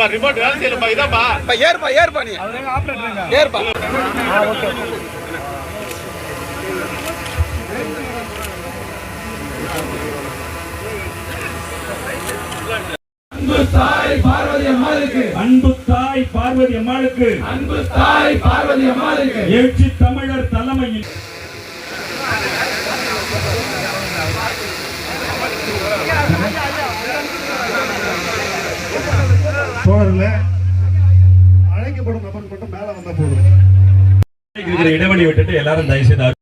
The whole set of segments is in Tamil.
பா ரிமோட் வேலை செய்யலப்பா இதாப்பா இப்ப ஏறுப்பா ஏறுப்பா நீ. ஏறுப்பா. அன்பு தாய் பார்வதி அம்மாளுக்கு அன்பு தாய் பார்வதி அம்மாளுக்கு. அன்பு தாய் பார்வதி அம்மாளுக்கு. எழுச்சி தமிழர் தலைமையில். தோழர்களே அழைக்கப்படும் நபர் மட்டும் மேல வந்த போதும். இருக்கிற இடைவெளி விட்டுட்டு எல்லாரும் தயவு செய்து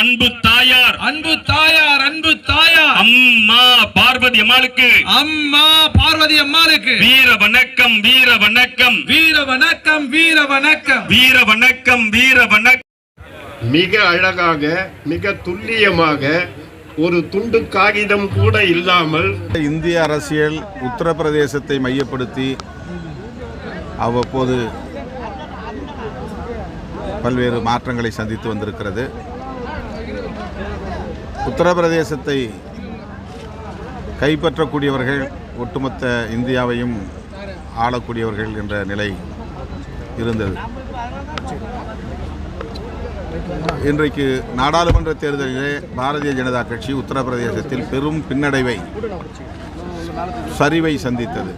அன்பு தாயார்? அன்பு தாயார் அன்பு தாயார். அம்மா பார்வதி அம்மாளுக்கு. அம்மா பார்வதி அம்மாளுக்கு. வீர வணக்கம் வீர வணக்கம். வீர வணக்கம் வீர வணக்கம். வீர வணக்கம் வீர வணக்கம். மிக அழகாக மிக துல்லியமாக ஒரு துண்டு காகிதம் கூட இல்லாமல் இந்திய அரசியல் உத்தரப்பிரதேசத்தை மையப்படுத்தி அவ்வப்போது பல்வேறு மாற்றங்களை சந்தித்து வந்திருக்கிறது. உத்தரப்பிரதேசத்தை கைப்பற்றக்கூடியவர்கள் ஒட்டுமொத்த இந்தியாவையும் ஆளக்கூடியவர்கள் என்ற நிலை இருந்தது. இன்றைக்கு நாடாளுமன்ற தேர்தலிலே பாரதிய ஜனதா கட்சி உத்தரப்பிரதேசத்தில் பெரும் பின்னடைவை சரிவை சந்தித்தது.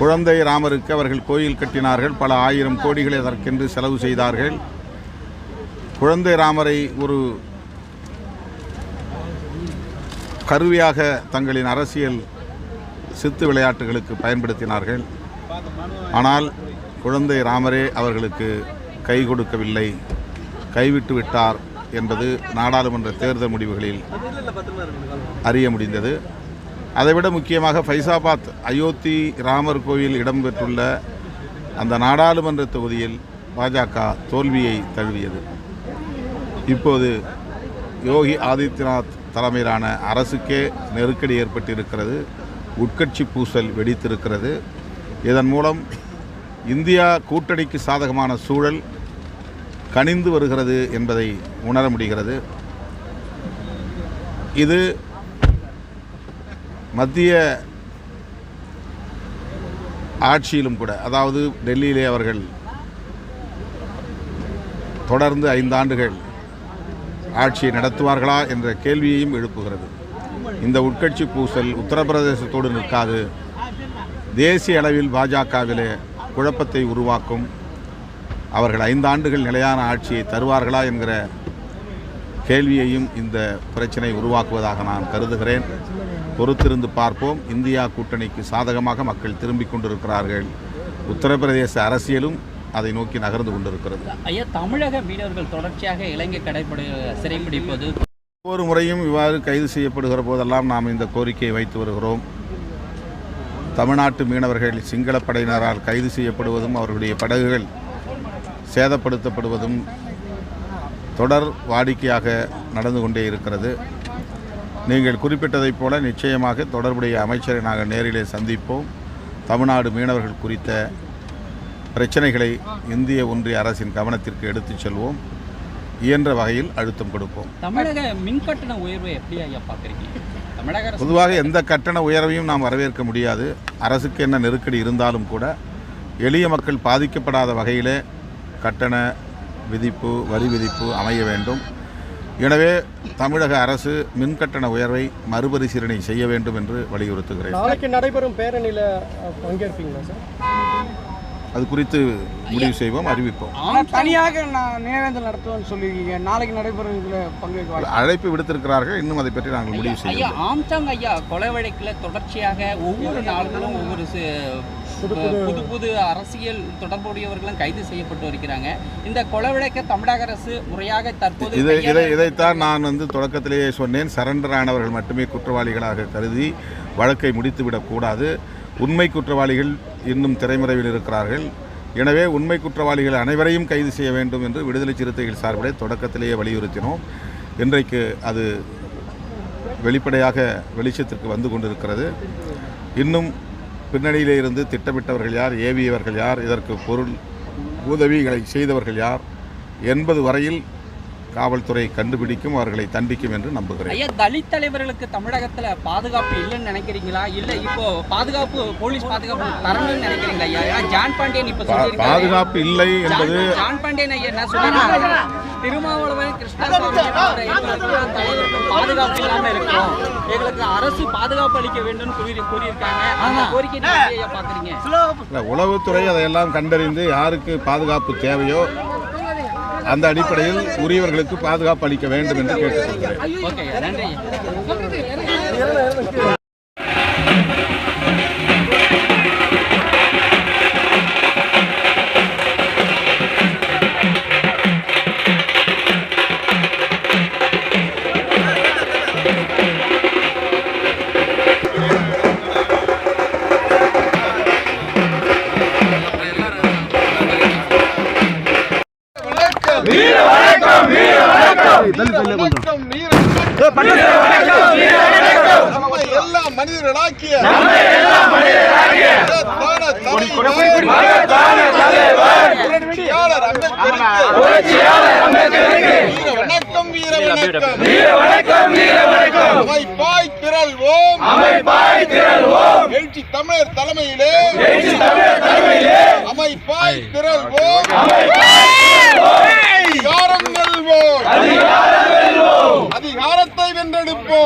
குழந்தை ராமருக்கு அவர்கள் கோயில் கட்டினார்கள். பல ஆயிரம் கோடிகளை அதற்கென்று செலவு செய்தார்கள். குழந்தை ராமரை ஒரு கருவியாக தங்களின் அரசியல் சித்து விளையாட்டுகளுக்கு பயன்படுத்தினார்கள். ஆனால் குழந்தை ராமரே அவர்களுக்கு கை கொடுக்கவில்லை. கைவிட்டு விட்டார் என்பது நாடாளுமன்ற தேர்தல் முடிவுகளில் அறிய முடிந்தது. அதைவிட முக்கியமாக ஃபைசாபாத் அயோத்தி ராமர் கோயில் இடம்பெற்றுள்ள அந்த நாடாளுமன்ற தொகுதியில் பாஜக தோல்வியை தழுவியது. இப்போது யோகி ஆதித்யநாத் தலைமையிலான அரசுக்கே நெருக்கடி ஏற்பட்டிருக்கிறது. உட்கட்சி பூசல் வெடித்திருக்கிறது. இதன் மூலம் இந்தியா கூட்டணிக்கு சாதகமான சூழல் கனிந்து வருகிறது என்பதை உணர முடிகிறது. இது மத்திய ஆட்சியிலும் கூட அதாவது டெல்லியிலே அவர்கள் தொடர்ந்து ஐந்தாண்டுகள் ஆட்சியை நடத்துவார்களா என்ற கேள்வியையும் எழுப்புகிறது. இந்த உட்கட்சி பூசல் உத்தரப்பிரதேசத்தோடு நிற்காது. தேசிய அளவில் பாஜகவிலே குழப்பத்தை உருவாக்கும். அவர்கள் ஐந்தாண்டுகள் நிலையான ஆட்சியை தருவார்களா என்கிற கேள்வியையும் இந்த பிரச்சனை உருவாக்குவதாக நான் கருதுகிறேன். பொறுத்திருந்து பார்ப்போம். இந்தியா கூட்டணிக்கு சாதகமாக மக்கள் திரும்பிக் கொண்டிருக்கிறார்கள். உத்தரப்பிரதேச அரசியலும் அதை நோக்கி நகர்ந்து கொண்டிருக்கிறது. ஐயா தமிழக மீனவர்கள் தொடர்ச்சியாக இலங்கை கடைப்படு சிறைப்பிடிப்பது ஒவ்வொரு முறையும் இவ்வாறு கைது செய்யப்படுகிற போதெல்லாம் நாம் இந்த கோரிக்கையை வைத்து வருகிறோம். தமிழ்நாட்டு மீனவர்கள் சிங்கள படையினரால் கைது செய்யப்படுவதும் அவர்களுடைய படகுகள் சேதப்படுத்தப்படுவதும் தொடர் வாடிக்கையாக நடந்து கொண்டே இருக்கிறது. நீங்கள் குறிப்பிட்டதைப் போல நிச்சயமாக தொடர்புடைய அமைச்சரை நாங்கள் நேரிலே சந்திப்போம். தமிழ்நாடு மீனவர்கள் குறித்த பிரச்சனைகளை இந்திய ஒன்றிய அரசின் கவனத்திற்கு எடுத்துச் செல்வோம். இயன்ற வகையில் அழுத்தம் கொடுப்போம். தமிழக மின் கட்டண உயர்வை எப்படி ஐயா பார்க்குறீங்க? தமிழக அரசு பொதுவாக எந்த கட்டண உயர்வையும் நாம் வரவேற்க முடியாது. அரசுக்கு என்ன நெருக்கடி இருந்தாலும் கூட எளிய மக்கள் பாதிக்கப்படாத வகையிலே கட்டண விதிப்பு வரி விதிப்பு அமைய வேண்டும். எனவே தமிழக அரசு மின் கட்டண உயர்வை மறுபரிசீலனை செய்ய வேண்டும் என்று வலியுறுத்துகிறேன். நாளைக்கு நடைபெறும் பேரணியில் பங்கேற்பீங்களா சார்? அது குறித்து முடிவு செய்வோம் அறிவிப்போம். ஆனால் தனியாக நான் நினைவேந்தல் நடத்துவேன்னு சொல்லியிருக்கீங்க. நாளைக்கு நடைபெறும் இதில் பங்கேற்க அழைப்பு விடுத்திருக்கிறார்கள் இன்னும் அதை பற்றி நாங்கள் முடிவு ஐயா செய்யவில்லை ஆம்சாங் ஐயா கொலை வழக்கில் தொடர்ச்சியாக ஒவ்வொரு நாள்களும் ஒவ்வொரு சி- புது புது அரசியல் தொடர்புடையவர்களும் கைது செய்யப்பட்டு வருகிறாங்க. இந்த கொலை வழக்கை தமிழக அரசு முறையாக தற்போது இதை இதை இதைத்தான் நான் வந்து தொடக்கத்திலேயே சொன்னேன். சரண்டர் ஆனவர்கள் மட்டுமே குற்றவாளிகளாக கருதி வழக்கை முடித்துவிடக்கூடாது. உண்மை குற்றவாளிகள் இன்னும் திரைமறைவில் இருக்கிறார்கள். எனவே உண்மை குற்றவாளிகள் அனைவரையும் கைது செய்ய வேண்டும் என்று விடுதலை சிறுத்தைகள் சார்பிலே தொடக்கத்திலேயே வலியுறுத்தினோம். இன்றைக்கு அது வெளிப்படையாக வெளிச்சத்திற்கு வந்து கொண்டிருக்கிறது. இன்னும் பின்னணியிலே இருந்து திட்டமிட்டவர்கள் யார் ஏவியவர்கள் யார் இதற்கு பொருள் உதவிகளை செய்தவர்கள் யார் எண்பது வரையில் காவல்துறை கண்டுபிடிக்கும் அவர்களை தண்டிக்கும் என்று நம்புகிறேன். ஐயா தலித் தலைவர்களுக்கு தமிழகத்துல பாதுகாப்பு இல்லைன்னு நினைக்கிறீங்களா? இல்ல இப்போ பாதுகாப்பு போலீஸ் பாதுகாப்பு தரணும்னு நினைக்கிறீங்களா ஐயா? ஜான் பாண்டியன் இப்ப பாதுகாப்பு இல்லை என்பது ஜான் பாண்டியன் ஐயா என்ன சொல்லியிருக்காங்க திருமாவளவன் கிருஷ்ணசாமி பாதுகாப்பு இல்லாம இருக்கிறோம் எங்களுக்கு அரசு பாதுகாப்பு அளிக்க வேண்டும் கூறி கூறியிருக்காங்க. அந்த கோரிக்கை இல்ல, உளவுத்துறை அதையெல்லாம் கண்டறிந்து யாருக்கு பாதுகாப்பு தேவையோ அந்த அடிப்படையில் உரியவர்களுக்கு பாதுகாப்பு அளிக்க வேண்டும் என்று கேட்டுக்கொள்கிறேன். ஓகே ஐயா நன்றி ஐயா எல்லா மனிதர்களாக்கிய வணக்கம் வீர வணக்கம் வீர வணக்கம் வீர வணக்கம் அமைப்பாய் திரள்வோம். அமைப்பாய் திரள்வோம். எழுச்சி தமிழர் தலைமையிலே. எழுச்சி தமிழர் தலைமையிலே. அமைப்பாய் திரள்வோம்.